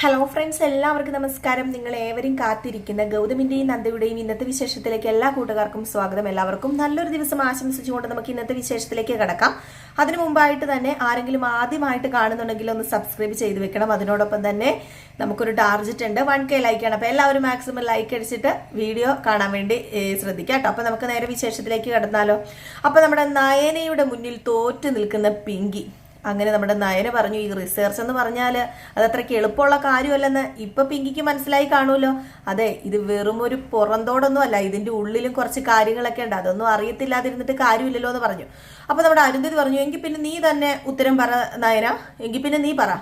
Hello friends എല്ലാവർക്കും നമസ്കാരം. നിങ്ങൾ ഏവരും കാത്തിരിക്കുന്ന ഗൗതമിന്റെയും നന്ദയുടെയും ഇന്നത്തെ വിശേഷത്തിലേക്ക് എല്ലാ കൂട്ടുകാർക്കും സ്വാഗതം. എല്ലാവർക്കും നല്ലൊരു ദിവസം ആശംസിച്ചുകൊണ്ട് നമുക്ക് ഇന്നത്തെ വിശേഷത്തിലേക്ക് കടക്കാം. അതിനു മുമ്പായിട്ട് തന്നെ ആരെങ്കിലും ആദ്യമായിട്ട് കാണുന്നുണ്ടെങ്കിൽ ഒന്ന് സബ്സ്ക്രൈബ് ചെയ്ത് വെക്കണം. അതിനോടൊപ്പം തന്നെ നമുക്കൊരു ടാർജറ്റ് ഉണ്ട്. വൺ കെ ആണ് അപ്പൊ എല്ലാവരും മാക്സിമം ലൈക്ക് അടിച്ചിട്ട് വീഡിയോ കാണാൻ വേണ്ടി ശ്രദ്ധിക്കാം കേട്ടോ. അപ്പൊ നമുക്ക് നേരെ വിശേഷത്തിലേക്ക് കടന്നാലോ. അപ്പൊ നമ്മുടെ നയനയുടെ മുന്നിൽ തോറ്റു നിൽക്കുന്ന പിങ്കി. അങ്ങനെ നമ്മുടെ നയന പറഞ്ഞു ഈ റിസർച്ച് എന്ന് പറഞ്ഞാൽ അത് അത്രയ്ക്ക് എളുപ്പമുള്ള കാര്യമല്ലെന്ന് ഇപ്പൊ പിങ്കിക്ക് മനസ്സിലായി കാണുമല്ലോ. അതെ ഇത് വെറും ഒരു പുറന്തോടൊന്നും അല്ല. ഇതിന്റെ ഉള്ളിലും കുറച്ച് കാര്യങ്ങളൊക്കെ ഉണ്ട്. അതൊന്നും അറിയത്തില്ലാതിരുന്നിട്ട് കാര്യമില്ലല്ലോ എന്ന് പറഞ്ഞു. അപ്പൊ നമ്മുടെ അരുന്ധതി പറഞ്ഞു എങ്കിൽ പിന്നെ നീ തന്നെ ഉത്തരം പറ നയന. എങ്കിൽ പിന്നെ നീ പറ.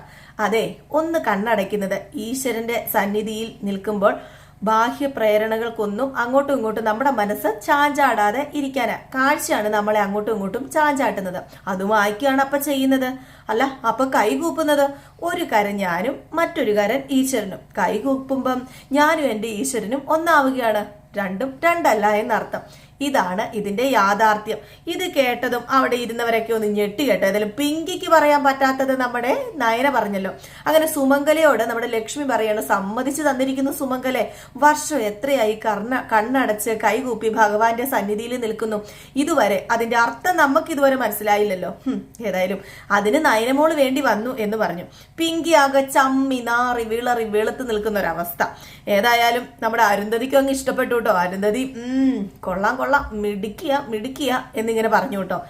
അതെ ഒന്ന് കണ്ണടയ്ക്കുന്നത് ഈശ്വരന്റെ സന്നിധിയിൽ നിൽക്കുമ്പോൾ ബാഹ്യ പ്രേരണകൾക്കൊന്നും അങ്ങോട്ടും ഇങ്ങോട്ടും നമ്മുടെ മനസ്സ് ചാഞ്ചാടാതെ ഇരിക്കാനാ കാഴ്ചയാണ് നമ്മളെ അങ്ങോട്ടും ഇങ്ങോട്ടും ചാഞ്ചാട്ടുന്നത്. അതും വായിക്കുകയാണ് അപ്പൊ ചെയ്യുന്നത്. അല്ല അപ്പൊ കൈകൂപ്പുന്നത് ഒരു കരൻ ഞാനും മറ്റൊരു കരൻ ഈശ്വരനും. കൈകൂപ്പുമ്പം ഞാനും എന്റെ ഈശ്വരനും ഒന്നാവുകയാണ്. രണ്ടും രണ്ടല്ല എന്നർത്ഥം. ഇതാണ് ഇതിന്റെ യാഥാർത്ഥ്യം. ഇത് കേട്ടതും അവിടെ ഇരുന്നവരൊക്കെ ഒന്ന് ഞെട്ടി കേട്ടോ. ഏതായാലും പിങ്കിക്ക് പറയാൻ പറ്റാത്തത് നമ്മുടെ നയന പറഞ്ഞല്ലോ. അങ്ങനെ സുമംഗലയോട് നമ്മുടെ ലക്ഷ്മി പറയാണ് സമ്മതിച്ചു തന്നിരിക്കുന്നു സുമംഗലെ. വർഷം എത്രയായി കർണ കണ്ണടച്ച് കൈകൂപ്പി ഭഗവാന്റെ സന്നിധിയിൽ നിൽക്കുന്നു. ഇതുവരെ അതിന്റെ അർത്ഥം നമുക്ക് ഇതുവരെ മനസ്സിലായില്ലല്ലോ. ഏതായാലും അതിന് നയനമോൾ വേണ്ടി വന്നു എന്ന് പറഞ്ഞു. പിങ്കി ആകെ ചമ്മി നാറി വിളറി വെളുത്ത് നിൽക്കുന്ന ഒരവസ്ഥ ഏതായാലും നമ്മുടെ അരുന്ധതിക്കും അങ്ങ് ഇഷ്ടപ്പെട്ടു കേട്ടോ. അരുന്ധതി കൊള്ളാം. കൊള്ളാം മിടുക്കിയ മിടുക്കിയ എന്നിങ്ങനെ പറഞ്ഞു കേട്ടോ.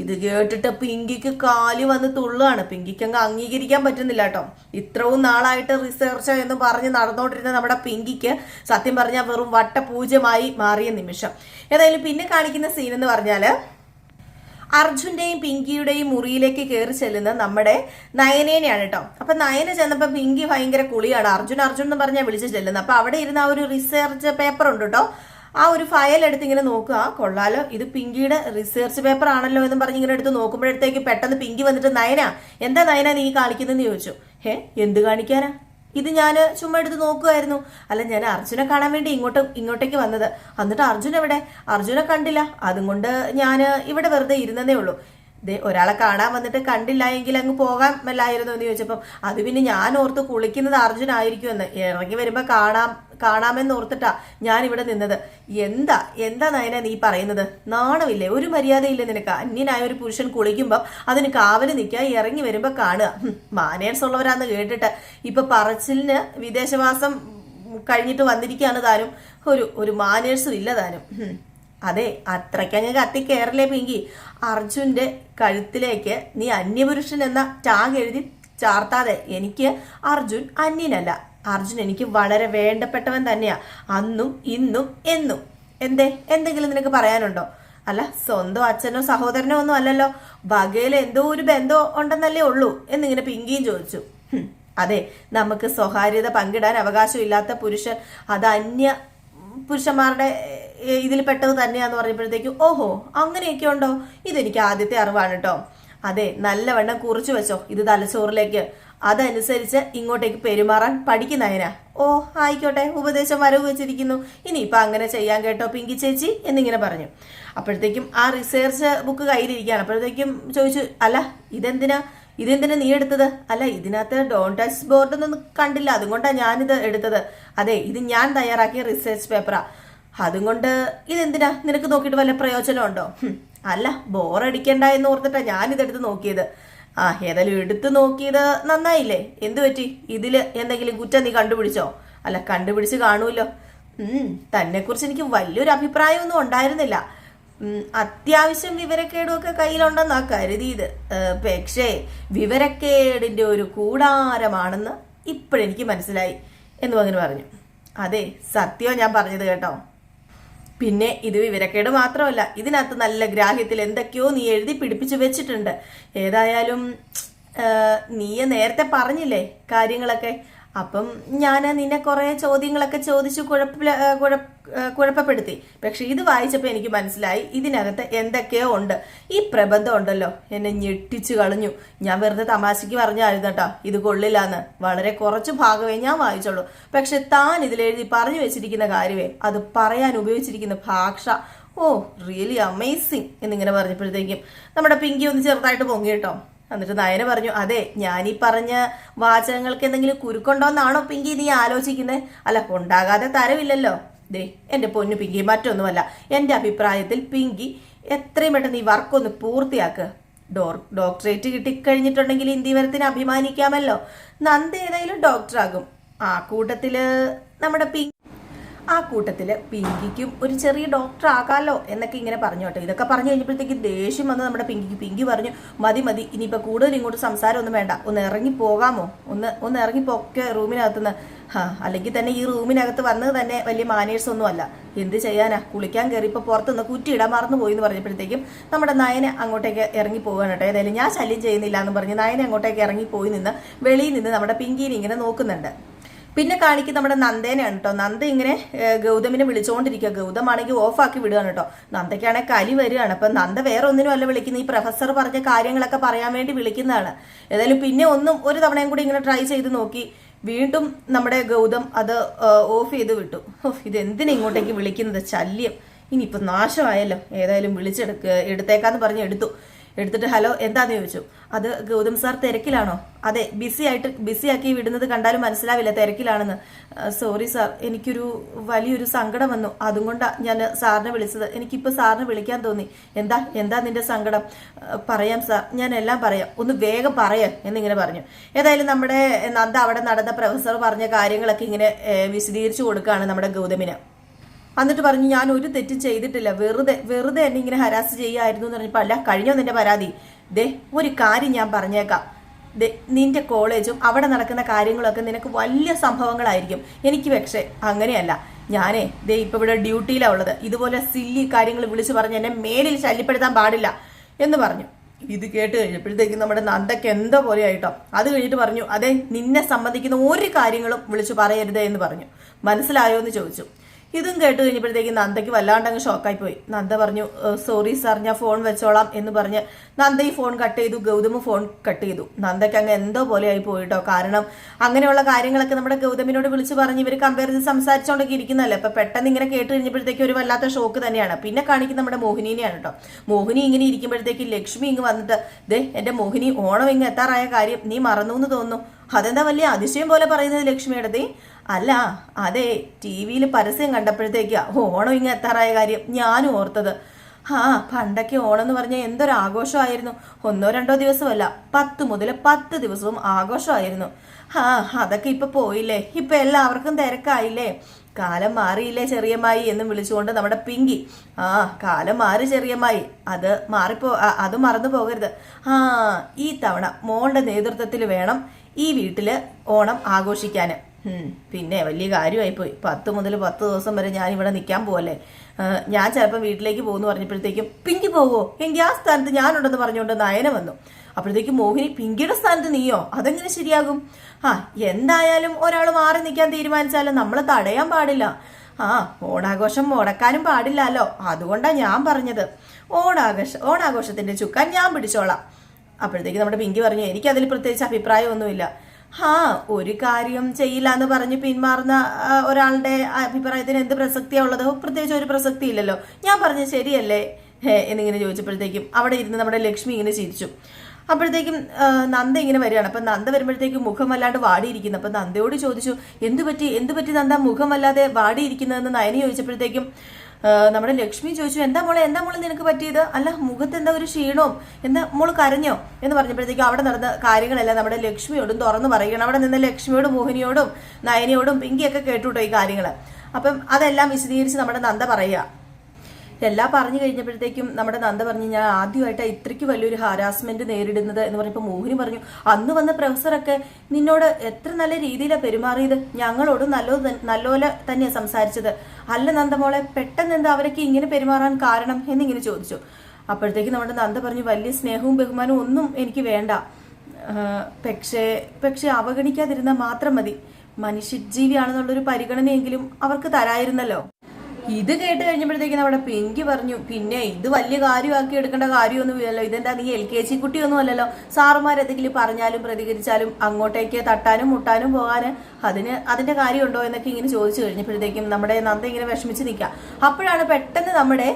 ഇത് കേട്ടിട്ട് പിങ്കിക്ക് കാൽ വന്ന് തുള്ളുകയാണ് പിങ്കിക്ക് അങ്ങ് അംഗീകരിക്കാൻ പറ്റുന്നില്ല കേട്ടോ. ഇത്രയും നാളായിട്ട് റിസർച്ച് എന്ന് പറഞ്ഞ് നടന്നുകൊണ്ടിരുന്ന നമ്മുടെ പിങ്കിക്ക് സത്യം പറഞ്ഞാൽ വെറും വട്ടപൂജ്യമായി മാറിയ നിമിഷം. ഏതായാലും പിന്നെ കാണിക്കുന്ന സീൻ എന്ന് പറഞ്ഞാൽ അർജുന്റെയും പിങ്കിയുടെയും മുറിയിലേക്ക് കയറി ചെല്ലുന്ന നമ്മുടെ നയനേനെയാണ് കേട്ടോ. അപ്പൊ നയന ചെന്നപ്പോ പിങ്കി ഭയങ്കര കുളിയാണ്. അർജുൻ അർജുൻ എന്ന് പറഞ്ഞാൽ വിളിച്ചു ചെല്ലുന്നത്. അപ്പൊ അവിടെ ഇരുന്ന ആ ഒരു റിസർച്ച് പേപ്പർ ഉണ്ട് കേട്ടോ. ആ ഒരു ഫയൽ എടുത്ത് ഇങ്ങനെ നോക്കുക. കൊള്ളാലോ. ഇത് പിങ്കിയുടെ റിസർച്ച് പേപ്പർ ആണല്ലോ എന്ന് പറഞ്ഞ് ഇങ്ങനെ എടുത്ത് നോക്കുമ്പോഴത്തേക്ക് പെട്ടെന്ന് പിങ്കി വന്നിട്ട് നയന എന്താ നയന നീ കാണിക്കുന്നതെന്ന് ചോദിച്ചു. ഹേ എന്ത് കാണിക്കാനാ? ഇത് ഞാൻ ചുമ്മാ എടുത്ത് നോക്കുമായിരുന്നു അല്ല ഞാൻ അർജുനെ കാണാൻ വേണ്ടി ഇങ്ങോട്ട് ഇങ്ങോട്ടേക്ക് വന്നത്. എന്നിട്ട് അർജുൻ എവിടെ? അർജുനെ കണ്ടില്ല. അതും കൊണ്ട് ഞാൻ ഇവിടെ വെറുതെ ഇരുന്നതേ ഉള്ളൂ. ഒരാളെ കാണാൻ വന്നിട്ട് കണ്ടില്ല എങ്കിൽ അങ്ങ് പോകാൻ മല്ലായിരുന്നു എന്ന് ചോദിച്ചപ്പം അത് പിന്നെ ഞാൻ ഓർത്ത് കുളിക്കുന്നത് അർജുൻ ആയിരിക്കുമെന്ന് ഇറങ്ങി വരുമ്പോ കാണാം കാണാമെന്ന് ഓർത്തിട്ടാ ഞാൻ ഇവിടെ നിന്നത്. എന്താ എന്താ നയന നീ പറയുന്നത്? നാണമില്ലേ? ഒരു മര്യാദയില്ല നിനക്ക്. അന്യനായ ഒരു പുരുഷൻ കുളിക്കുമ്പം അതിന് കാവൽ നിൽക്കുക ഇറങ്ങി വരുമ്പോ കാണുക. മാനേഴ്സ് ഉള്ളവരാന്ന് കേട്ടിട്ട് ഇപ്പൊ പറച്ചിലിന് വിദേശവാസം കഴിഞ്ഞിട്ട് വന്നിരിക്കുകയാണ് താനും. ഒരു ഒരു മാനേഴ്സും ഇല്ല താനും. അതെ അത്രയ്ക്കങ്ങ് കത്തി കയറില്ലേ പിങ്കി. അർജുന്റെ കഴുത്തിലേക്ക് നീ അന്യപുരുഷൻ എന്ന ടാഗ് എഴുതി ചാർത്താതെ എനിക്ക് അർജുൻ അന്യനല്ല. അർജുൻ എനിക്ക് വളരെ വേണ്ടപ്പെട്ടവൻ തന്നെയാ. അന്നും ഇന്നും എന്നും. എന്തേ? എന്തെങ്കിലും നിനക്ക് പറയാനുണ്ടോ? അല്ല സ്വന്തം അച്ഛനോ സഹോദരനോ ഒന്നും അല്ലല്ലോ. വകയിൽ എന്തോ ഒരു ബന്ധം ഉണ്ടെന്നല്ലേ ഉള്ളൂ എന്നിങ്ങനെ പിങ്കിയും ചോദിച്ചു. അതെ നമുക്ക് സ്വകാര്യത പങ്കിടാൻ അവകാശമില്ലാത്ത പുരുഷൻ അത് അന്യ പുരുഷന്മാരുടെ ഇതിൽ പെട്ടത് തന്നെയാന്ന് പറഞ്ഞപ്പോഴത്തേക്കും ഓഹോ അങ്ങനെയൊക്കെ ഉണ്ടോ? ഇതെനിക്ക് ആദ്യത്തെ അറിവാണ് കേട്ടോ അതെ നല്ലവണ്ണം കുറിച്ചു വെച്ചോ ഇത് തലച്ചോറിലേക്ക്. അതനുസരിച്ച് ഇങ്ങോട്ടേക്ക് പെരുമാറാൻ പഠിക്കുന്നതിനാ ഓ ആയിക്കോട്ടെ ഉപദേശം വരവ് വെച്ചിരിക്കുന്നു. ഇനിയിപ്പൊ അങ്ങനെ ചെയ്യാൻ കേട്ടോ പിങ്കി ചേച്ചി എന്നിങ്ങനെ പറഞ്ഞു. അപ്പോഴത്തേക്കും ആ റിസേർച്ച് ബുക്ക് കയ്യിലിരിക്കുകയാണ്. അപ്പോഴത്തേക്കും ചോദിച്ചു അല്ല ഇതെന്തിനാ? ഇതെന്തിനാ നീ എടുത്തത്? അല്ല ഇതിനകത്ത് ഡോൺ ടച്ച് ബോർഡ് ഒന്നും കണ്ടില്ല. അതുകൊണ്ടാണ് ഞാനിത് എടുത്തത്. അതെ ഇത് ഞാൻ തയ്യാറാക്കിയ റിസേർച്ച് പേപ്പറാ അതും കൊണ്ട് ഇതെന്തിനാ? നിനക്ക് നോക്കിയിട്ട് വല്ല പ്രയോജനമുണ്ടോ? അല്ല ബോറടിക്കണ്ട എന്ന് ഓർത്തിട്ടാ ഞാനിതെടുത്ത് നോക്കിയത്. ആ ഏതായാലും എടുത്തു നോക്കിയത് നന്നായില്ലേ? എന്തു പറ്റി? ഇതിൽ എന്തെങ്കിലും കുറ്റം നീ കണ്ടുപിടിച്ചോ? അല്ല കണ്ടുപിടിച്ച് കാണുമല്ലോ. ഉം തന്നെ കുറിച്ച് എനിക്ക് വലിയൊരു അഭിപ്രായമൊന്നും ഉണ്ടായിരുന്നില്ല. അത്യാവശ്യം വിവരക്കേടും ഒക്കെ കയ്യിലുണ്ടെന്നാ കരുതിയത്. പക്ഷേ വിവരക്കേടിന്റെ ഒരു കൂടാരമാണെന്ന് ഇപ്പോഴെനിക്ക് മനസ്സിലായി. എന്ന് അങ്ങനെ പറഞ്ഞു. അതെ സത്യം ഞാൻ പറഞ്ഞത് കേട്ടോ. പിന്നെ ഇത് വിവരക്കേട് മാത്രമല്ല ഇതിനകത്ത് നല്ല ഗ്രാഹ്യത്തിൽ എന്തൊക്കെയോ നീ എഴുതി പിടിപ്പിച്ചു വെച്ചിട്ടുണ്ട്. ഏതായാലും നീയെ നേരത്തെ പറഞ്ഞില്ലേ കാര്യങ്ങളൊക്കെ? അപ്പം ഞാൻ നിന്നെ കുറെ ചോദ്യങ്ങളൊക്കെ ചോദിച്ചു കുഴപ്പ കുഴപ്പപ്പെടുത്തി. പക്ഷെ ഇത് വായിച്ചപ്പോൾ എനിക്ക് മനസ്സിലായി ഇതിനകത്ത് എന്തൊക്കെയോ ഉണ്ട്. ഈ പ്രബന്ധം ഉണ്ടല്ലോ. എന്നെ ഞെട്ടിച്ചു കളഞ്ഞു. ഞാൻ വെറുതെ തമാശയ്ക്ക് പറഞ്ഞായിരുന്നു കേട്ടോ ഇത് കൊള്ളില്ലാന്ന്. വളരെ കുറച്ച് ഭാഗമേ ഞാൻ വായിച്ചുള്ളൂ. പക്ഷെ താൻ ഇതിലെഴുതി പറഞ്ഞു വെച്ചിരിക്കുന്ന കാര്യമേ അത് പറയാൻ ഉപയോഗിച്ചിരിക്കുന്ന ഭാഷ. ഓ റിയലി അമേസിങ് എന്നിങ്ങനെ പറഞ്ഞപ്പോഴത്തേക്കും നമ്മുടെ പിങ്കി ഒന്ന് ചെറുതായിട്ട് പൊങ്ങി കേട്ടോ എന്നിട്ട് നയന പറഞ്ഞു അതെ ഈ പറഞ്ഞ വാചകങ്ങൾക്ക് എന്തെങ്കിലും കുരുക്കുണ്ടോന്നാണോ പിങ്കി നീ ആലോചിക്കുന്നത് അല്ല ഉണ്ടാകാതെ തരവില്ലല്ലോ. ദേ എന്റെ പൊന്നു പിങ്കി മറ്റൊന്നുമല്ല എന്റെ അഭിപ്രായത്തിൽ പിങ്കി എത്രയും പെട്ടെന്ന് ഈ വർക്കൊന്ന് പൂർത്തിയാക്കുക ഡോർ ഡോക്ടറേറ്റ് കിട്ടിക്കഴിഞ്ഞിട്ടുണ്ടെങ്കിൽ ഇന്ത്യവരത്തിന് അഭിമാനിക്കാമല്ലോ. നന്ദ ഏതായാലും ഡോക്ടറാകും. ആ കൂട്ടത്തിൽ നമ്മുടെ പിങ്കി ആ കൂട്ടത്തിൽ പിങ്കിക്കും ഒരു ചെറിയ ഡോക്ടർ ആകാലോ എന്നൊക്കെ ഇങ്ങനെ പറഞ്ഞു കേട്ടോ. ഇതൊക്കെ പറഞ്ഞു കഴിഞ്ഞപ്പോഴത്തേക്ക് ദേഷ്യം വന്ന് നമ്മുടെ പിങ്കിക്ക്. പിങ്കി പറഞ്ഞു മതി മതി ഇനിയിപ്പോൾ കൂടുതൽ ഇങ്ങോട്ട് സംസാരം ഒന്നും വേണ്ട. ഒന്ന് ഇറങ്ങി പോകാമോ? ഒന്ന് ഒന്ന് ഇറങ്ങി പോക്കെ റൂമിനകത്തുനിന്ന്. അല്ലെങ്കിൽ തന്നെ ഈ റൂമിനകത്ത് വന്നത് തന്നെ വലിയ മാനേഴ്സ് ഒന്നും അല്ല. എന്ത് ചെയ്യാനാ? കുളിക്കാൻ കയറി ഇപ്പൊ പുറത്തുനിന്ന് കുറ്റിയിടാൻ മറന്നു പോയി എന്ന് പറഞ്ഞപ്പോഴത്തേക്കും നമ്മുടെ നയനെ അങ്ങോട്ടേക്ക് ഇറങ്ങി പോകാൻ കേട്ടോ. ഏതായാലും ഞാൻ ശല്യം ചെയ്യുന്നില്ല എന്ന് പറഞ്ഞ് നയനെ അങ്ങോട്ടേക്ക് ഇറങ്ങി പോയി നിന്ന് വെളിയിൽ നിന്ന് നമ്മുടെ പിങ്കീനെ ഇങ്ങനെ നോക്കുന്നുണ്ട്. പിന്നെ കാണിക്കും നമ്മുടെ നന്ദേനെയാണ് കേട്ടോ നന്ദ ഇങ്ങനെ ഗൗതമിനെ വിളിച്ചുകൊണ്ടിരിക്കുക ഗൗതമാണെങ്കിൽ ഓഫാക്കി വിടുകയാണ് കേട്ടോ നന്ദയ്ക്കാണെങ്കിൽ കലി വരികയാണ്. അപ്പം നന്ദ വേറെ ഒന്നിനും അല്ല വിളിക്കുന്നത്. ഈ പ്രൊഫസർ പറഞ്ഞ കാര്യങ്ങളൊക്കെ പറയാൻ വേണ്ടി വിളിക്കുന്നതാണ്. ഏതായാലും പിന്നെ ഒന്നും ഒരു തവണയും കൂടി ഇങ്ങനെ ട്രൈ ചെയ്ത് നോക്കി. വീണ്ടും നമ്മുടെ ഗൗതം അത് ഓഫ് ചെയ്ത് വിട്ടു. ഇത് എന്തിനാ ഇങ്ങോട്ടേക്ക് വിളിക്കുന്നത്? ശല്യം. ഇനിയിപ്പോൾ നാശമായല്ലോ. ഏതായാലും വിളിച്ചെടുക്ക എടുത്തേക്കാന്ന് പറഞ്ഞ് എടുത്തു. എടുത്തിട്ട് ഹലോ എന്താന്ന്? ചോദിച്ചു. അത് ഗൗതം സാർ തിരക്കിലാണോ? അതെ ബിസി ആയിട്ട് ബിസി ആക്കി വിടുന്നത് കണ്ടാലും മനസ്സിലാവില്ല തിരക്കിലാണെന്ന്. സോറി സാർ എനിക്കൊരു വലിയൊരു സങ്കടം വന്നു. അതും കൊണ്ടാണ് ഞാൻ സാറിനെ വിളിച്ചത്. എനിക്കിപ്പോൾ സാറിനെ വിളിക്കാൻ തോന്നി. എന്താ എന്താ നിന്റെ സങ്കടം? പറയാം സാർ ഞാൻ എല്ലാം പറയാം. ഒന്ന് വേഗം പറയാം എന്നിങ്ങനെ പറഞ്ഞു. ഏതായാലും നമ്മുടെ നന്ദ അവിടെ നടന്ന പ്രൊഫസർ പറഞ്ഞ കാര്യങ്ങളൊക്കെ ഇങ്ങനെ വിശദീകരിച്ചു കൊടുക്കുകയാണ് നമ്മുടെ ഗൗതമിന്. എന്നിട്ട് പറഞ്ഞു ഞാൻ ഒരു തെറ്റും ചെയ്തിട്ടില്ല. വെറുതെ വെറുതെ എന്നെ ഇങ്ങനെ ഹരാസ് ചെയ്യായിരുന്നു എന്ന് പറഞ്ഞപ്പോൾ അല്ല കഴിഞ്ഞോ നിന്റെ പരാതി? ദേ ഒരു കാര്യം ഞാൻ പറഞ്ഞേക്കാം. നിന്റെ കോളേജും അവിടെ നടക്കുന്ന കാര്യങ്ങളൊക്കെ നിനക്ക് വലിയ സംഭവങ്ങളായിരിക്കും. എനിക്ക് പക്ഷേ അങ്ങനെയല്ല. ഞാനേ ദേ ഇപ്പൊ ഇവിടെ ഡ്യൂട്ടിയിലാണ് ഉള്ളത്. ഇതുപോലെ സില്ലി കാര്യങ്ങൾ വിളിച്ചു പറഞ്ഞ് എന്നെ മേലിൽ ശല്യപ്പെടുത്താൻ പാടില്ല. എന്ന് പറഞ്ഞു. ഇത് കേട്ട് കഴിഞ്ഞപ്പോഴത്തേക്കും നമ്മുടെ നന്ദയ്ക്ക് എന്തോ പോലെ ആയിട്ടോ. അത് കഴിഞ്ഞിട്ട് പറഞ്ഞു അതെ നിന്നെ സംബന്ധിക്കുന്ന ഒരു കാര്യങ്ങളും വിളിച്ചു പറയരുത് എന്ന് പറഞ്ഞു. മനസ്സിലായോ എന്ന് ചോദിച്ചു. ഇതും കേട്ട് കഴിഞ്ഞപ്പോഴത്തേക്ക് നന്ദയ്ക്ക് വല്ലാണ്ട് അങ്ങ് ഷോക്കായി പോയി നന്ദ പറഞ്ഞു സോറി സാർ ഞാൻ ഫോൺ വെച്ചോളാം എന്ന് പറഞ്ഞ് നന്ദ ഈ ഫോൺ കട്ട് ചെയ്തു ഗൗതമ് ഫോൺ കട്ട് ചെയ്തു. നന്ദയ്ക്ക് അങ്ങ് എന്തോ പോലെ ആയി പോയിട്ടോ. കാരണം അങ്ങനെയുള്ള കാര്യങ്ങളൊക്കെ നമ്മുടെ ഗൗതമിനോട് വിളിച്ച് പറഞ്ഞ് ഇവർ കമ്പയർ ചെയ്ത് സംസാരിച്ചോണ്ടൊക്കെ ഇരിക്കുന്നല്ലേ പെട്ടെന്ന് ഇങ്ങനെ കേട്ട് കഴിഞ്ഞപ്പോഴത്തേക്ക് ഒരു വല്ലാത്ത ഷോക്ക് തന്നെയാണ്. പിന്നെ കാണിക്കുന്ന നമ്മുടെ മോഹിനിനെയാണ് കേട്ടോ മോഹിനി ഇങ്ങനെ ഇരിക്കുമ്പോഴത്തേക്ക് ലക്ഷ്മി ഇങ്ങ് വന്നിട്ട് ദേ എന്റെ മോഹിനി ഓണം ഇങ്ങ് എത്താറായ കാര്യം നീ മറന്നു എന്ന് തോന്നുന്നു. അതെന്താ വലിയ അതിശയം പോലെ പറയുന്നത് ലക്ഷ്മിയുടെ അല്ല അതെ ടി വിയിൽ പരസ്യം കണ്ടപ്പോഴത്തേക്കാ ഓണം ഇങ്ങ് എത്താറായ കാര്യം ഞാനും ഓർത്തത്. ആ പണ്ടൊക്കെ ഓണം എന്ന് പറഞ്ഞാൽ എന്തൊരു ആഘോഷമായിരുന്നു ഒന്നോ രണ്ടോ ദിവസമല്ല പത്ത് മുതൽ പത്ത് ദിവസവും ആഘോഷമായിരുന്നു. ആ അതൊക്കെ ഇപ്പൊ പോയില്ലേ? ഇപ്പൊ എല്ലാവർക്കും തിരക്കായില്ലേ? കാലം മാറിയില്ലേ ചെറിയമായി എന്ന് വിളിച്ചുകൊണ്ട് നമ്മുടെ പിങ്കി. ആ കാലം മാറി ചെറിയമായി അത് മാറിപ്പോ അത് മറന്നു പോകരുത്. ആ ഈ തവണ മോളുടെ നേതൃത്വത്തിൽ വേണം ഈ വീട്ടിൽ ഓണം ആഘോഷിക്കാന്. ഉം, പിന്നെ വലിയ കാര്യമായിപ്പോയി. പത്ത് മുതൽ പത്ത് ദിവസം വരെ ഞാൻ ഇവിടെ നിൽക്കാൻ പോവല്ലേ ഞാൻ ചിലപ്പോൾ വീട്ടിലേക്ക് പോകുന്നു പറഞ്ഞപ്പോഴത്തേക്കും പിങ്കി പോകുമോ എങ്കിൽ ആ സ്ഥാനത്ത് ഞാനുണ്ടെന്ന് പറഞ്ഞുകൊണ്ട് നയന വന്നു. അപ്പോഴത്തേക്കും മോഹിനി പിങ്കിയുടെ സ്ഥാനത്ത് നീയോ? അതെങ്ങനെ ശരിയാകും? ആ എന്തായാലും ഒരാൾ മാറി നിൽക്കാൻ തീരുമാനിച്ചാലും നമ്മൾ തടയാൻ പാടില്ല. ആ ഓണാഘോഷം മുടക്കാനും പാടില്ലല്ലോ അതുകൊണ്ടാണ് ഞാൻ പറഞ്ഞത്. ഓണാഘോഷ ഓണാഘോഷത്തിന്റെ ചുക്കാൻ ഞാൻ പിടിച്ചോളാം. അപ്പോഴത്തേക്ക് നമ്മുടെ പിങ്കി പറഞ്ഞു എനിക്കതിൽ പ്രത്യേകിച്ച് അഭിപ്രായമൊന്നുമില്ല. ഹാ ഒരു കാര്യം ചെയ്യില്ല എന്ന് പറഞ്ഞ് പിന്മാറുന്ന ഒരാളുടെ അഭിപ്രായത്തിന് എന്ത് പ്രസക്തിയാ ഉള്ളത്? പ്രത്യേകിച്ച് ഒരു പ്രസക്തി ഇല്ലല്ലോ ഞാൻ പറഞ്ഞത് ശരിയല്ലേ? എന്നിങ്ങനെ ചോദിച്ചപ്പോഴത്തേക്കും അവിടെ ഇരുന്ന് നമ്മുടെ ലക്ഷ്മി ഇങ്ങനെ ചിരിച്ചു. അപ്പോഴത്തേക്കും നന്ദ ഇങ്ങനെ വരികയാണ്. അപ്പൊ നന്ദ വരുമ്പോഴത്തേക്കും മുഖം വല്ലാണ്ട് വാടിയിരിക്കുന്നു. അപ്പൊ നന്ദയോട് ചോദിച്ചു എന്തു പറ്റി പറ്റി നന്ദ? മുഖം വല്ലാതെ വാടിയിരിക്കുന്നതെന്ന് നയനി ചോദിച്ചപ്പോഴത്തേക്കും നമ്മുടെ ലക്ഷ്മി ചോദിച്ചു എന്താ മോളെ എന്താ മോളെ നിനക്ക് പറ്റിയത്? അല്ല മുഖത്ത് എന്താ ഒരു ക്ഷീണവും? എന്താ മോൾ കരഞ്ഞോ? എന്ന് പറഞ്ഞപ്പോഴത്തേക്കും അവിടെ നടന്ന കാര്യങ്ങളെല്ലാം നമ്മുടെ ലക്ഷ്മിയോടും തുറന്നു പറയുകയാണ്. അവിടെ നിന്ന് ലക്ഷ്മിയോടും മോഹിനിയോടും നയനിയോടും പിങ്കിയൊക്കെ കേട്ടുട്ടോ ഈ കാര്യങ്ങൾ അപ്പം അതെല്ലാം വിശദീകരിച്ച് നമ്മുടെ നന്ദ പറയുക. എല്ലാം പറഞ്ഞു കഴിഞ്ഞപ്പോഴത്തേക്കും നമ്മുടെ നന്ദ പറഞ്ഞു ഞാൻ ആദ്യമായിട്ട് ഇത്രയ്ക്ക് വലിയൊരു ഹാരാസ്മെന്റ് നേരിടുന്നത് എന്ന് പറഞ്ഞപ്പോൾ മോഹിനി പറഞ്ഞു അന്ന് വന്ന പ്രൊഫസറൊക്കെ നിന്നോട് എത്ര നല്ല രീതിയിലാണ് പെരുമാറിയത്? ഞങ്ങളോട് നല്ലോ നല്ലപോലെ തന്നെയാണ് സംസാരിച്ചത്. അല്ല നന്ദമോളെ പെട്ടെന്ന് എന്താ അവരൊക്കെ ഇങ്ങനെ പെരുമാറാൻ കാരണം? എന്നിങ്ങനെ ചോദിച്ചു. അപ്പോഴത്തേക്ക് നമ്മുടെ നന്ദ പറഞ്ഞു വലിയ സ്നേഹവും ബഹുമാനവും ഒന്നും എനിക്ക് വേണ്ട. പക്ഷേ പക്ഷേ അവഗണിക്കാതിരുന്നാൽ മാത്രം മതി. മനുഷ്യജീവിയാണെന്നുള്ളൊരു പരിഗണനയെങ്കിലും അവർക്ക് തരായിരുന്നല്ലോ. ഇത് കേട്ട് കഴിഞ്ഞപ്പോഴത്തേക്ക് നമ്മുടെ പിങ്കി പറഞ്ഞു പിന്നെ ഇത് വലിയ കാര്യമാക്കി എടുക്കേണ്ട കാര്യമൊന്നുമില്ലല്ലോ ഇതെന്താ നീ എൽ കെ ജി കുട്ടിയൊന്നും അല്ലല്ലോ. സാറുമാർ എന്തെങ്കിലും പറഞ്ഞാലും പ്രതികരിച്ചാലും അങ്ങോട്ടേക്ക് തട്ടാനും മുട്ടാനും പോകാന് അതിന് അതിന്റെ കാര്യമുണ്ടോ? എന്നൊക്കെ ഇങ്ങനെ ചോദിച്ചു കഴിഞ്ഞപ്പോഴത്തേക്കും നമ്മുടെ നന്ദ ഇങ്ങനെ വിഷമിച്ച് നിൽക്കുക. അപ്പോഴാണ് പെട്ടെന്ന് നമ്മുടെ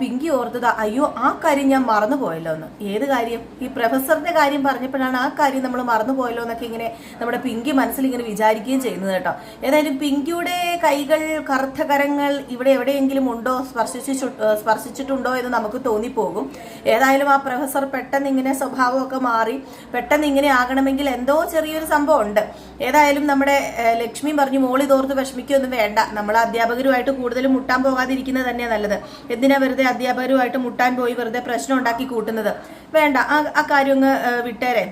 പിങ്കി ഓർത്തത് അയ്യോ ആ കാര്യം ഞാൻ മറന്നുപോയല്ലോ എന്ന്. ഏത് കാര്യം? ഈ പ്രൊഫസറിന്റെ കാര്യം പറഞ്ഞപ്പോഴാണ് ആ കാര്യം നമ്മൾ മറന്നുപോയല്ലോ എന്നൊക്കെ ഇങ്ങനെ നമ്മുടെ പിങ്കി മനസ്സിൽ ഇങ്ങനെ വിചാരിക്കുകയും ചെയ്യുന്നത് കേട്ടോ. ഏതായാലും പിങ്കിയുടെ കൈകൾ കറുത്ത കരങ്ങൾ ഇവിടെ എവിടെയെങ്കിലും ഉണ്ടോ സ്പർശിച്ചു സ്പർശിച്ചിട്ടുണ്ടോ എന്ന് നമുക്ക് തോന്നിപ്പോകും. ഏതായാലും ആ പ്രൊഫസർ പെട്ടെന്ന് ഇങ്ങനെ സ്വഭാവമൊക്കെ മാറി പെട്ടെന്ന് ഇങ്ങനെ ആകണമെങ്കിൽ എന്തോ ചെറിയൊരു സംഭവം ഉണ്ട്. ഏതായാലും നമ്മുടെ ലക്ഷ്മി പറഞ്ഞു മോളി തോർത്ത് വിഷമിക്കൊന്നും വേണ്ട. നമ്മൾ അധ്യാപകരുമായിട്ട് കൂടുതലും മുട്ടാൻ പോകാതിരിക്കുന്നത് തന്നെയാണ് നല്ലത്. എന്തിനാ വെറുതെ അധ്യാപകരുമായിട്ട് മുട്ടാൻ പോയി വെറുതെ പ്രശ്നം ഉണ്ടാക്കി കൂട്ടുന്നത്. വേണ്ട ആ ആ കാര്യം അങ്ങ് വിട്ടേരെ.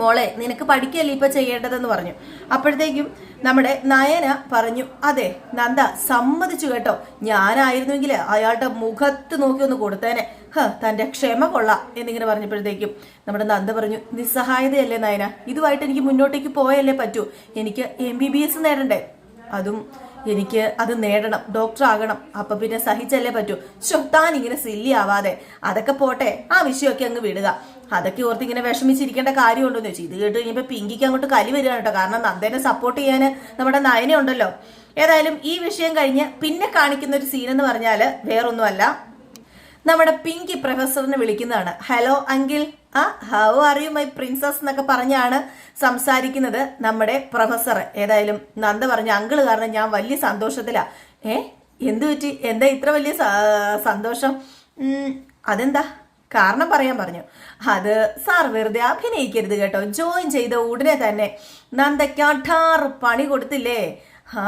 മോളെ നിനക്ക് പഠിക്കല്ലേ ഇപ്പൊ ചെയ്യേണ്ടതെന്ന് പറഞ്ഞു. അപ്പോഴത്തേക്കും നമ്മുടെ നയന പറഞ്ഞു അതെ നന്ദ സമ്മതിച്ചു കേട്ടോ. ഞാനായിരുന്നുവെങ്കിൽ അയാളുടെ മുഖത്ത് നോക്കി ഒന്ന് കൊടുത്തേനെ. ഹ തന്റെ ക്ഷമ കൊള്ളാം എന്നിങ്ങനെ പറഞ്ഞപ്പോഴത്തേക്കും നമ്മുടെ നന്ദ പറഞ്ഞു നിസ്സഹായതയല്ലേ നയന? ഇതുമായിട്ട് എനിക്ക് മുന്നോട്ടേക്ക് പോയല്ലേ പറ്റൂ. എനിക്ക് എം ബി ബി എസ് നേടണ്ടേ? അതും എനിക്ക് അത് നേടണം ഡോക്ടർ ആകണം. അപ്പൊ പിന്നെ സഹിച്ചല്ലേ പറ്റൂ. ശോ ഇങ്ങനെ സില്ലി ആവാതെ. അതൊക്കെ പോട്ടെ ആ വിഷയമൊക്കെ അങ്ങ് വിടുക. അതൊക്കെ ഓർത്ത് ഇങ്ങനെ വിഷമിച്ചിരിക്കേണ്ട കാര്യമുണ്ടോന്ന് ചോദിച്ചു. ഇത് കേട്ട് കഴിഞ്ഞപ്പോ പിങ്കിക്ക് അങ്ങോട്ട് കലി വരികയാണ് കേട്ടോ. കാരണം നന്ദേനെ സപ്പോർട്ട് ചെയ്യാൻ നമ്മുടെ നയനെ ഉണ്ടല്ലോ ഏതായാലും ഈ വിഷയം കഴിഞ്ഞ് പിന്നെ കാണിക്കുന്ന ഒരു സീൻ എന്ന് പറഞ്ഞാൽ വേറൊന്നുമല്ല. നമ്മുടെ പിങ്കി പ്രൊഫസറിനെ വിളിക്കുന്നതാണ്. ഹലോ അങ്കിൾ ആ how are you my princess എന്നൊക്കെ പറഞ്ഞാണ് സംസാരിക്കുന്നത് നമ്മുടെ പ്രൊഫസർ. ഏതായാലും നന്ദ പറഞ്ഞ അങ്കിൾ കാരണം ഞാൻ വലിയ സന്തോഷത്തിലാണ് ഏ എന്തു പറ്റി? എന്താ ഇത്ര വലിയ സന്തോഷം? അതെന്താ? കാരണം പറയാൻ പറഞ്ഞു. അത് സാർ വെറുതെ അഭിനയിക്കരുത് കേട്ടോ. ജോയിൻ ചെയ്ത ഉടനെ തന്നെ നന്ദയ്ക്ക് അഠാറ് പണി കൊടുത്തില്ലേ? ആ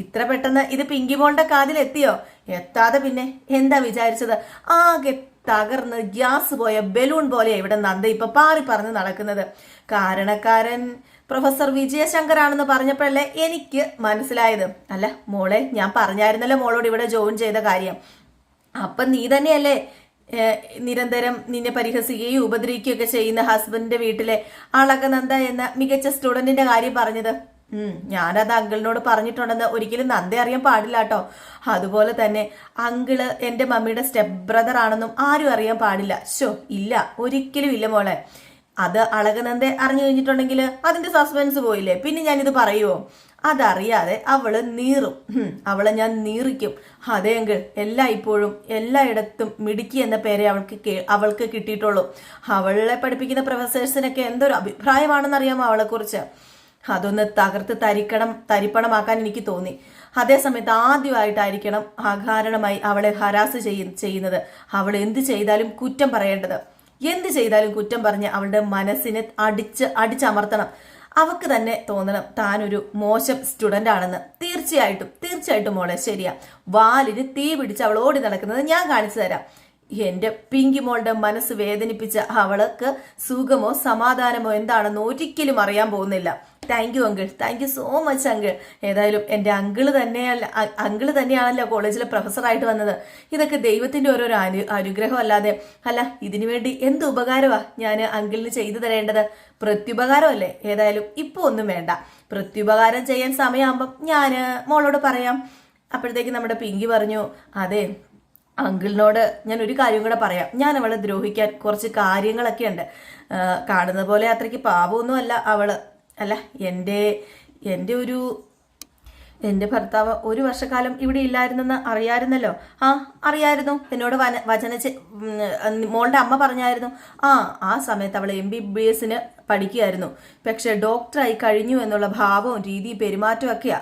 ഇത്ര പെട്ടെന്ന് ഇത് പിങ്കി മോളുടെ കാതിൽ എത്തിയോ എത്താതെ പിന്നെ എന്താ വിചാരിച്ചത്? ആകെ തകർന്ന് ഗ്യാസ് പോയ ബലൂൺ പോലെ ഇവിടെ നന്ദ ഇപ്പൊ പാറി പറഞ്ഞ് നടക്കുന്നത്. കാരണക്കാരൻ പ്രൊഫസർ വിജയശങ്കർ ആണെന്ന് പറഞ്ഞപ്പോഴല്ലേ എനിക്ക് മനസ്സിലായത്. അല്ല മോളെ ഞാൻ പറഞ്ഞായിരുന്നല്ലോ മോളോട് ഇവിടെ ജോയിൻ ചെയ്ത കാര്യം. അപ്പൊ നീ തന്നെയല്ലേ നിരന്തരം നിന്നെ പരിഹസിക്കുകയും ഉപദ്രവിക്കുകയൊക്കെ ചെയ്യുന്ന ഹസ്ബൻഡിന്റെ വീട്ടിലെ അളകനന്ദ എന്ന മികച്ച സ്റ്റുഡന്റിന്റെ കാര്യം പറഞ്ഞത്? ഞാനത് അങ്കിളിനോട് പറഞ്ഞിട്ടുണ്ടെന്ന് ഒരിക്കലും നന്ദി അറിയാൻ പാടില്ല കേട്ടോ. അതുപോലെ തന്നെ അങ്കിൾ എന്റെ മമ്മിയുടെ സ്റ്റെപ്പ് ബ്രദർ ആണെന്നും ആരും അറിയാൻ പാടില്ല. ഷോ ഇല്ല ഒരിക്കലും ഇല്ല മോളെ. അത് അളകനന്ദ അറിഞ്ഞു കഴിഞ്ഞിട്ടുണ്ടെങ്കിൽ അതിന്റെ സസ്പെൻസ് പോയില്ലേ? പിന്നെ ഞാനിത് പറയുവോ? അതറിയാതെ അവൾ നീറും. അവളെ ഞാൻ നീറിക്കും. അതേ എങ്കിൽ എല്ലാ ഇപ്പോഴും എല്ലായിടത്തും മിടുക്കി എന്ന പേരെ അവൾക്ക് അവൾക്ക് കിട്ടിയിട്ടുള്ളൂ. അവളെ പഠിപ്പിക്കുന്ന പ്രൊഫസേഴ്സിനൊക്കെ എന്തൊരു അഭിപ്രായമാണെന്നറിയാമോ അവളെ കുറിച്ച് അതൊന്ന് തകർത്ത് തരിക്കണം തരിപ്പണമാക്കാൻ എനിക്ക് തോന്നി. അതേസമയത്ത് ആദ്യമായിട്ടായിരിക്കണം അകാരണമായി അവളെ ഹരാസ് ചെയ്യ- ചെയ്യുന്നത്. അവൾ എന്ത് ചെയ്താലും കുറ്റം പറയേണ്ടത്. എന്ത് ചെയ്താലും കുറ്റം പറഞ്ഞ് അവളുടെ മനസ്സിനെ അടിച്ച് അടിച്ചമർത്തണം. അവക്ക് തന്നെ തോന്നണം താനൊരു മോശം സ്റ്റുഡന്റ് ആണെന്ന്. തീർച്ചയായിട്ടും തീർച്ചയായിട്ടും മോളെ ശരിയാ. വാലിന് തീ പിടിച്ച് അവൾ ഓടി നടക്കുന്നത് ഞാൻ കാണിച്ചു തരാം. എന്റെ പിങ്കി മോളുടെ മനസ്സ് വേദനിപ്പിച്ച അവൾക്ക് സുഖമോ സമാധാനമോ എന്താണെന്ന് ഒരിക്കലും അറിയാൻ പോകുന്നില്ല. Thank you uncle thank you so much uncle ഏതായാലും എന്റെ അങ്കിൾ തന്നെയല്ല അങ്കിൾ തന്നെയാണല്ലോ കോളേജിലെ പ്രൊഫസറായിട്ട് വന്നത്. ഇതൊക്കെ ദൈവത്തിന്റെ ഓരോരോ അനു അനുഗ്രഹം അല്ലാതെ അല്ല ഇതിനു വേണ്ടി എന്ത് ഉപകാരമാ ഞാൻ അങ്കിളിന് ചെയ്തു തരേണ്ടത്? പ്രത്യുപകാരമല്ലേ? ഏതായാലും ഇപ്പൊ ഒന്നും വേണ്ട. പ്രത്യുപകാരം ചെയ്യാൻ സമയമാകുമ്പം ഞാൻ മോളോട് പറയാം. അപ്പോഴത്തേക്ക് നമ്മുടെ പിങ്കി പറഞ്ഞു അതെ അങ്കിളിനോട് ഞാൻ ഒരു കാര്യം കൂടെ പറയാം. ഞാൻ അവളെ ദ്രോഹിക്കാൻ കുറച്ച് കാര്യങ്ങളൊക്കെ ഉണ്ട്. കാണുന്ന പോലെ അത്രയ്ക്ക് പാവമൊന്നും അല്ല അവൾ. അല്ല എന്റെ എന്റെ ഒരു എന്റെ ഭർത്താവ് ഒരു വർഷക്കാലം ഇവിടെ ഇല്ലായിരുന്നെന്ന് അറിയായിരുന്നല്ലോ? ആ അറിയായിരുന്നു. എന്നോട് വന വചന മോളുടെ അമ്മ പറഞ്ഞായിരുന്നു. ആ ആ സമയത്ത് അവൾ എം ബി ബി എസിന് പഠിക്കുകയായിരുന്നു. പക്ഷെ ഡോക്ടറായി കഴിഞ്ഞു എന്നുള്ള ഭാവവും രീതി പെരുമാറ്റവും ഒക്കെയാ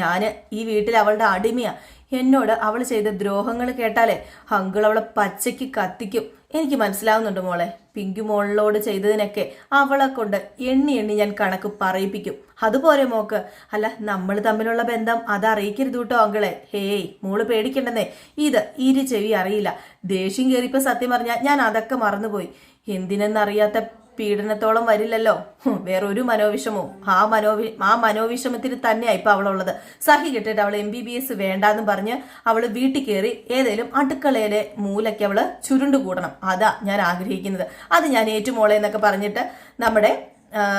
ഞാൻ ഈ വീട്ടിൽ അവളുടെ അടിമയാ. എന്നോട് അവൾ ചെയ്ത ദ്രോഹങ്ങൾ കേട്ടാലേ അങ്കിൾ അവളെ പച്ചയ്ക്ക് കത്തിക്കും. എനിക്ക് മനസ്സിലാവുന്നുണ്ട് മോളെ. പിങ്കു മോളിലോട് ചെയ്തതിനൊക്കെ അവളെ കൊണ്ട് എണ്ണി എണ്ണി ഞാൻ കണക്ക് പറയിപ്പിക്കും. അതുപോലെ മോക്ക്. അല്ല നമ്മൾ തമ്മിലുള്ള ബന്ധം അത് അറിയിക്കരുത് കേട്ടോ അങ്കിളെ. ഹേയ് മോൾ പേടിക്കണ്ടെന്നേ. ഇത് ഇരു ചെവി അറിയില്ല. ദേഷ്യം കയറിയപ്പോ സത്യം പറഞ്ഞാൽ ഞാൻ അതൊക്കെ മറന്നുപോയി. എന്തിനെന്നറിയാത്ത പീഡനത്തോളം വരില്ലല്ലോ. വേറൊരു മനോവിഷമവും. ആ മനോവി ആ മനോവിഷമത്തിന് തന്നെയാ ഇപ്പൊ അവളുള്ളത്. സഹി കിട്ടിട്ട് അവൾ എം ബി ബി എസ് വേണ്ടാന്ന് പറഞ്ഞ് അവൾ വീട്ടിൽ കയറി ഏതേലും അടുക്കളയിലെ മൂലയ്ക്ക് അവൾ ചുരുണ്ടു കൂടണം. അതാ ഞാൻ ആഗ്രഹിക്കുന്നത്. അത് ഞാൻ ഏറ്റുമോളെ എന്നൊക്കെ പറഞ്ഞിട്ട് നമ്മുടെ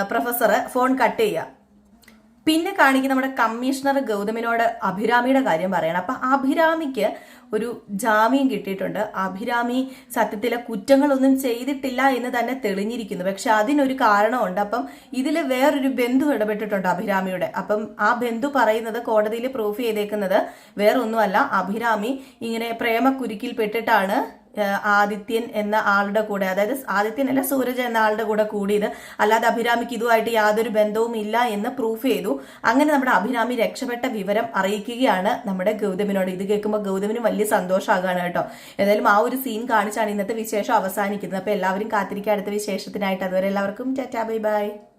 പ്രൊഫസർ ഫോൺ കട്ട് ചെയ്യുക പിന്നെ കാണിക്കുന്ന നമ്മുടെ കമ്മീഷണർ ഗൗതമിനോട് അഭിരാമിയുടെ കാര്യം പറയണം. അപ്പൊ അഭിരാമിക്ക് ഒരു ജാമ്യം കിട്ടിയിട്ടുണ്ട്. അഭിരാമി സത്യത്തിലെ കുറ്റങ്ങളൊന്നും ചെയ്തിട്ടില്ല എന്ന് തന്നെ തെളിഞ്ഞിരിക്കുന്നു. പക്ഷെ അതിനൊരു കാരണമുണ്ട്. അപ്പം ഇതിൽ വേറൊരു ബന്ധു ഇടപെട്ടിട്ടുണ്ട് അഭിരാമിയുടെ. അപ്പം ആ ബന്ധു പറയുന്നത് കോടതിയിൽ പ്രൂഫ് ചെയ്തേക്കുന്നത് വേറൊന്നുമല്ല. അഭിരാമി ഇങ്ങനെ പ്രേമക്കുരുക്കിൽ പെട്ടിട്ടാണ് ആദിത്യൻ എന്ന ആളുടെ കൂടെ അതായത് ആദിത്യൻ അല്ല സൂരജ് എന്ന ആളുടെ കൂടെ കൂടിയത്. അല്ലാതെ അഭിരാമിക്ക് ഇതുമായിട്ട് യാതൊരു ബന്ധവും ഇല്ല എന്ന് പ്രൂഫ് ചെയ്തു. അങ്ങനെ നമ്മുടെ അഭിരാമി രക്ഷപ്പെട്ട വിവരം അറിയിക്കുകയാണ് നമ്മുടെ ഗൗതമിനോട്. ഇത് കേൾക്കുമ്പോൾ ഗൗതമിന് വലിയ സന്തോഷമാകാണ് കേട്ടോ. ഏതായാലും ആ ഒരു സീൻ കാണിച്ചാണ് ഇന്നത്തെ വിശേഷം അവസാനിക്കുന്നത്. അപ്പൊ എല്ലാവരും കാത്തിരിക്കുക. അടുത്ത വിശേഷത്തിനായിട്ട് അതുവരെ എല്ലാവർക്കും ടാറ്റാ ബൈ ബൈ.